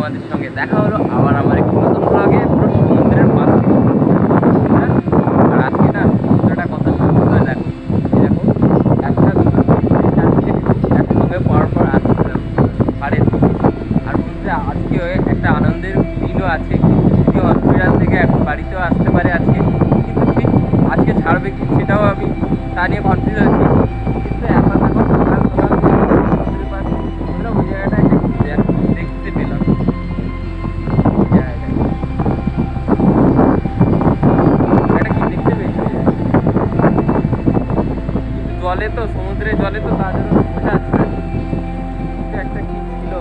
তোমাদের সঙ্গে দেখা হলো। আবার আমার একটি নতুন ব্লগে পুরো সমুদ্রের? আর আজকে একসঙ্গে পর। আর আজকে একটা আনন্দের আছে। থেকে এখন বাড়িতেও আসতে পারে আজকে, কিন্তু ঠিক আজকে ছাড়বে কি সেটাও আমি তা নিয়ে কনফিউজ আছি। জলে তো, সমুদ্রের জলে তো তার জন্য বোঝা যাচ্ছে একটা কি ছিল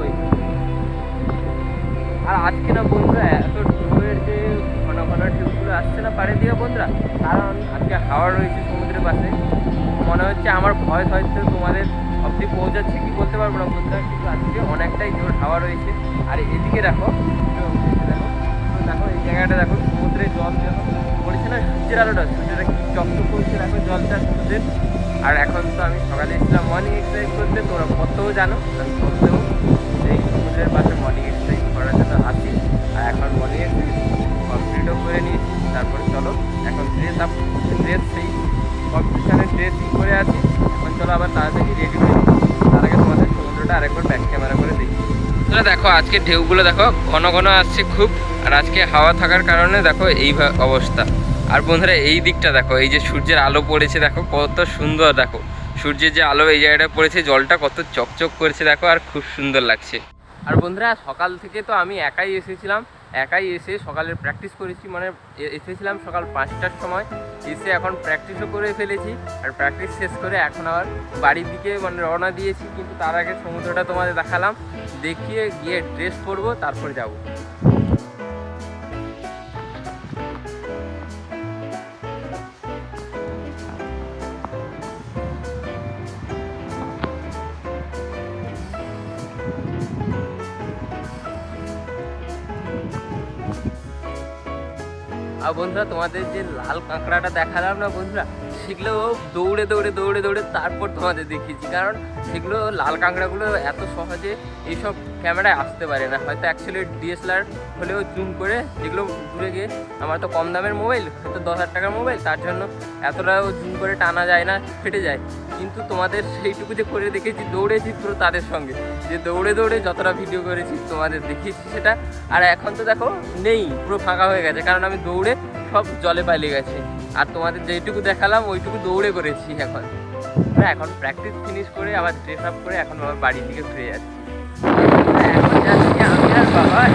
আর আজকে না বন্ধুরা, এত ঢেউয়ের যে ঘন ঘন ঢেউগুলো আসছে না পাড়ে দিয়ে বন্ধুরা, কারণ আজকে হাওয়া রয়েছে সমুদ্রের পাশে। মনে হচ্ছে আমার ভয় হয়তো তোমাদের অবধি পৌঁছাচ্ছে, কি বলতে পারব না বন্ধুরা, কিন্তু আজকে অনেকটাই জোর হাওয়া রয়েছে। আর এদিকে দেখো দেখো, এই জায়গাটা দেখো, সমুদ্রের জল দেখো না সূর্যের আলোটা সূর্যটা কি চকচক করছে, দেখো জলটা সমুদ্রের আর এখন তো আমি সকালে এসেছিলাম মর্নিং এক্সারসাইজ করতে, তোমরা কতও জানো আমি করতেও সেই সমুদ্রের পাশে মর্নিং এক্সারসাইজ করার জন্য আসি। আর এখন মর্নিং এক্সারসাইজ কমপ্লিটও করে নিয়েছি। তারপরে চলো, এখন ড্রেস আপ ড্রেস সেই কম্পিটিশানের ড্রেস করে আছি এখন চলো আবার তাড়াতাড়ি রেডি হয়ে। তার আগে তোমাদের সমুদ্রটা আরেকবার ব্যাক ক্যামেরা করে দেখি। তাহলে দেখো, আজকে ঢেউগুলো দেখো, ঘন ঘন আসছে খুব। আর আজকে হাওয়া থাকার কারণে দেখো, এই অবস্থা। আর বন্ধুরা, এই দিকটা দেখো, এই যে সূর্যের আলো পড়েছে, দেখো, কত সুন্দর, দেখো। সূর্যের যে আলো এই জায়গাটা পড়েছে, জলটা কত চকচক করেছে, দেখো, আর খুব সুন্দর লাগছে। আর বন্ধুরা, সকাল থেকে তো আমি একাই এসেছিলাম, একাই এসে সকালের প্র্যাকটিস করেছি মানে এসেছিলাম সকাল পাঁচটার সময়, এসে এখন প্র্যাকটিসও করে ফেলেছি, আর প্র্যাকটিস শেষ করে এখন আবার বাড়ির দিকে মানে রওনা দিয়েছি, কিন্তু তার আগে সমুদ্রটা তোমাদের দেখালাম। দেখিয়ে গিয়ে ড্রেস পরবো, তারপর যাব। আর বন্ধুরা, তোমাদের যে লাল কাঁকড়াটা দেখালাম না বন্ধুরা, সেগুলো দৌড়ে দৌড়ে দৌড়ে দৌড়ে তারপর তোমাদের দেখিয়েছি। কারণ সেগুলো লাল কাঁকড়াগুলো এত সহজে এইসব ক্যামেরায় আসতে পারে না। হয়তো অ্যাকচুয়ালি ডিএসএলআর হলেও জুম করে যেগুলো দূরে গিয়ে, আমার তো কম দামের মোবাইল হয়তো দশ হাজার টাকার মোবাইল তার জন্য এতটাও জুম করে টানা যায় না, ফেটে যায়। কিন্তু তোমাদের সেইটুকু যে করে দেখেছি দৌড়েছি পুরো তাদের সঙ্গে যে দৌড়ে দৌড়ে যতটা ভিডিও করেছি তোমাদের দেখিয়েছি সেটা আর এখন তো দেখো নেই পুরো ফাঁকা হয়ে গেছে কারণ আমি দৌড়ে সব জলে পালিয়ে গেছে আর তোমাদের যেইটুকু দেখালাম ওইটুকু দৌড়ে করেছি এখন হ্যাঁ, এখন প্র্যাকটিস ফিনিশ করে আবার ড্রেস আপ করে এখন আবার বাড়ি থেকে ফিরে যাচ্ছি হ্যাঁ, মিলে সব সবার